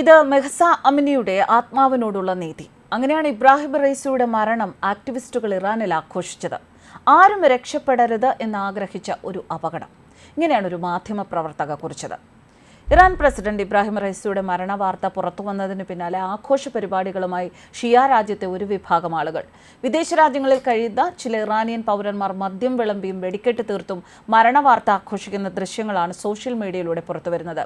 ഇത് മെഹ്സ അമിനിയുടെ ആത്മാവിനോടുള്ള നീതി. അങ്ങനെയാണ് ഇബ്രാഹിം റൈസിയുടെ മരണം ആക്ടിവിസ്റ്റുകൾ ഇറാനിൽ ആഘോഷിച്ചത്. ആരും രക്ഷപ്പെടരുത് എന്നാഗ്രഹിച്ച ഒരു അപകടം. ഇങ്ങനെയാണ് ഒരു മാധ്യമ പ്രവർത്തക കുറിച്ചത്. ഇറാൻ പ്രസിഡന്റ് ഇബ്രാഹിം റൈസിയുടെ മരണവാർത്ത പുറത്തു വന്നതിന് പിന്നാലെ ആഘോഷ പരിപാടികളുമായി ഷിയ രാജ്യത്തെ ഒരു വിഭാഗം ആളുകൾ. വിദേശ രാജ്യങ്ങളിൽ കഴിയുന്ന ചില ഇറാനിയൻ പൗരന്മാർ മദ്യം വിളമ്പിയും വെടിക്കെട്ട് തീർത്തും മരണവാർത്ത ആഘോഷിക്കുന്ന ദൃശ്യങ്ങളാണ് സോഷ്യൽ മീഡിയയിലൂടെ പുറത്തുവരുന്നത്.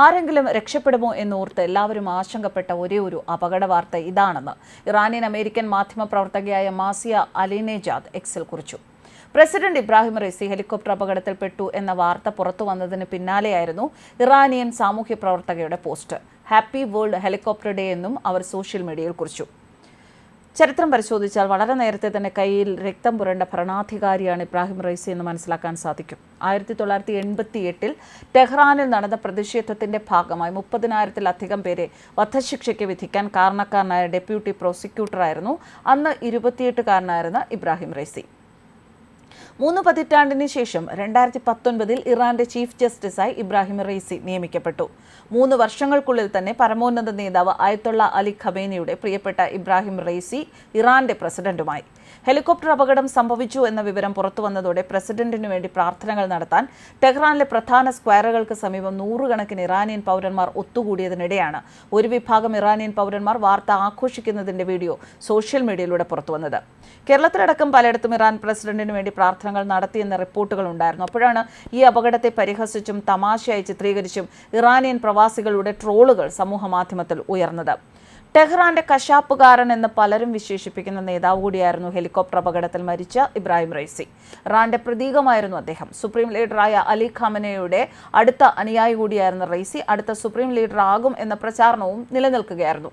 ആരെങ്കിലും രക്ഷപ്പെടുമോ എന്നോർത്ത് എല്ലാവരും ആശങ്കപ്പെട്ട ഒരേ ഒരു അപകട വാർത്ത ഇതാണെന്ന് ഇറാനിയൻ അമേരിക്കൻ മാധ്യമ പ്രവർത്തകയായ മാസിയ അലിനെജാദ് എക്സിൽ കുറിച്ചു. പ്രസിഡന്റ് ഇബ്രാഹിം റൈസി ഹെലികോപ്റ്റർ അപകടത്തിൽപ്പെട്ടു എന്ന വാർത്ത പുറത്തു വന്നതിന് പിന്നാലെയായിരുന്നു ഇറാനിയൻ സാമൂഹ്യ പ്രവർത്തകയുടെ post. Happy world helicopter day എന്നും അവർ സോഷ്യൽ മീഡിയയിൽ കുറിച്ചു. ചരിത്രം പരിശോധിച്ചാൽ വളരെ നേരത്തെ തന്നെ കയ്യിൽ രക്തം പുരണ്ട ഭരണാധികാരിയാണ് ഇബ്രാഹിം റൈസി എന്ന് മനസ്സിലാക്കാൻ സാധിക്കും. ആയിരത്തി തൊള്ളായിരത്തി എൺപത്തി എട്ടിൽ ടെഹ്റാനിൽ നടന്ന പ്രതിഷേധത്തിന്റെ ഭാഗമായി മുപ്പതിനായിരത്തിലധികം പേരെ വധശിക്ഷയ്ക്ക് വിധിക്കാൻ കാരണക്കാരനായ ഡെപ്യൂട്ടി പ്രോസിക്യൂട്ടറായിരുന്നു. അന്ന് ഇരുപത്തിയെട്ടുകാരനായിരുന്ന ഇബ്രാഹിം റൈസി മൂന്ന് പതിറ്റാണ്ടിന് ശേഷം രണ്ടായിരത്തി പത്തൊൻപതിൽ ഇറാന്റെ ചീഫ് ജസ്റ്റിസായി ഇബ്രാഹിം റെയ്സി നിയമിക്കപ്പെട്ടു. മൂന്ന് വർഷങ്ങൾക്കുള്ളിൽ തന്നെ പരമോന്നത നേതാവ് ആയത്തുള്ള അലി ഖബേനിയുടെ പ്രിയപ്പെട്ട ഇബ്രാഹിം റെയ്സി ഇറാന്റെ പ്രസിഡന്റുമായി. ഹെലികോപ്റ്റർ അപകടം സംഭവിച്ചു എന്ന വിവരം പുറത്തുവന്നതോടെ പ്രസിഡന്റിനു വേണ്ടി പ്രാർത്ഥനകൾ നടത്താൻ ടെഹ്റാനിലെ പ്രധാന സ്ക്വയറുകൾക്ക് സമീപം നൂറുകണക്കിന് ഇറാനിയൻ പൗരന്മാർ ഒത്തുകൂടിയതിനിടെയാണ് ഒരു വിഭാഗം ഇറാനിയൻ പൗരന്മാർ വാർത്ത ആഘോഷിക്കുന്നതിന്റെ വീഡിയോ സോഷ്യൽ മീഡിയയിലൂടെ പുറത്തുവന്നത് കേരളത്തിലടക്കം പലയിടത്തും ഇറാൻ പ്രസിഡന്റിനു വേണ്ടി പ്രാർത്ഥനകൾ നടത്തിയെന്ന റിപ്പോർട്ടുകൾ ഉണ്ടായിരുന്നു. അപ്പോഴാണ് ഈ അപകടത്തെ പരിഹസിച്ചും തമാശയായി ചിത്രീകരിച്ചും ഇറാനിയൻ പ്രവാസികളുടെ ട്രോളുകൾ സമൂഹ മാധ്യമത്തിൽ ഉയർന്നത്. ടെഹ്റാന്റെ കശാപ്പുകാരൻ എന്ന് പലരും വിശേഷിപ്പിക്കുന്ന നേതാവ് കൂടിയായിരുന്നു ഹെലികോപ്റ്റർ അപകടത്തിൽ മരിച്ച ഇബ്രാഹിം റൈസി. ഇറാന്റെ പ്രതീകമായിരുന്നു അദ്ദേഹം. സുപ്രീം ലീഡറായ അലി ഖാമനയുടെ അടുത്ത അനുയായി കൂടിയായിരുന്ന റൈസി അടുത്ത സുപ്രീം ലീഡർ ആകും എന്ന പ്രചാരണവും നിലനിൽക്കുകയായിരുന്നു.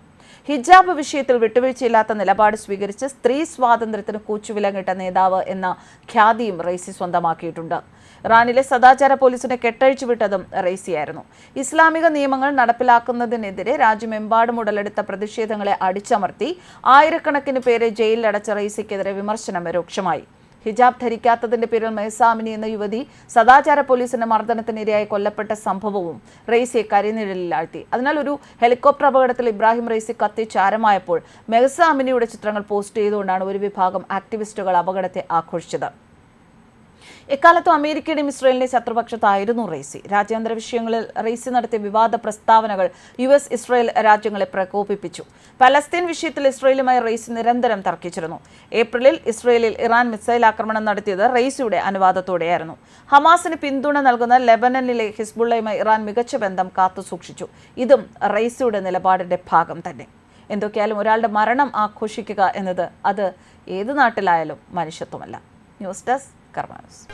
ഹിജാബ് വിഷയത്തിൽ വിട്ടുവീഴ്ചയില്ലാത്ത നിലപാട് സ്വീകരിച്ച് സ്ത്രീ സ്വാതന്ത്ര്യത്തിന് കൂച്ചുവിലങ്ങിട്ട നേതാവ് എന്ന ഖ്യാതിയും റൈസി സ്വന്തമാക്കിയിട്ടുണ്ട്. ഇറാനിലെ സദാചാര പോലീസിനെ കെട്ടഴിച്ചുവിട്ടതും റൈസിയായിരുന്നു ഇസ്ലാമിക നിയമങ്ങൾ നടപ്പിലാക്കുന്നതിനെതിരെ രാജ്യമെമ്പാടും ഉടലെടുത്ത പ്രതിഷേധങ്ങളെ അടിച്ചമർത്തി ആയിരക്കണക്കിന് പേരെ ജയിലിലടച്ച റൈസിക്കെതിരെ വിമർശനം രൂക്ഷമായി. ഹിജാബ് ധരിക്കാത്തതിന്റെ പേരിൽ മെഹസാമിനി എന്ന യുവതി സദാചാര പോലീസിന്റെ മർദ്ദനത്തിനിരയായി കൊല്ലപ്പെട്ട സംഭവവും റെയ്സിയെ കരിനിഴലിലാഴ്ത്തി. അതിനാൽ ഒരു ഹെലികോപ്റ്റർ അപകടത്തിൽ ഇബ്രാഹിം റെയ്സി കത്തി ചാരമായപ്പോൾ മെഹസാമിനിയുടെ ചിത്രങ്ങൾ പോസ്റ്റ് ചെയ്തുകൊണ്ടാണ് ഒരു വിഭാഗം ആക്ടിവിസ്റ്റുകൾ അപകടത്തെ ആഘോഷിച്ചത്. എക്കാലത്തും അമേരിക്കയുടെയും ഇസ്രയേലിന്റെ ശത്രുപക്ഷത്തായിരുന്നു റെയ്സി. രാജ്യാന്തര വിഷയങ്ങളിൽ റെയ്സി നടത്തിയ വിവാദ പ്രസ്താവനകൾ യു എസ് ഇസ്രയേൽ രാജ്യങ്ങളെ പ്രകോപിപ്പിച്ചു. പലസ്തീൻ വിഷയത്തിൽ ഇസ്രയേലുമായി റെയ്സി നിരന്തരം തർക്കിച്ചിരുന്നു. ഏപ്രിലിൽ ഇസ്രയേലിൽ ഇറാൻ മിസൈൽ ആക്രമണം നടത്തിയത് റെയ്സിയുടെ അനുവാദത്തോടെയായിരുന്നു. ഹമാസിന് പിന്തുണ നൽകുന്ന ലെബനനിലെ ഹിസ്ബുള്ളയുമായി ഇറാൻ മികച്ച ബന്ധം കാത്തുസൂക്ഷിച്ചു. ഇതും റെയ്സിയുടെ നിലപാടിന്റെ ഭാഗം തന്നെ. എന്തൊക്കെയാലും ഒരാളുടെ മരണം ആഘോഷിക്കുക എന്നത് അത് ഏത് നാട്ടിലായാലും മനുഷ്യത്വമല്ല. News desk karmas.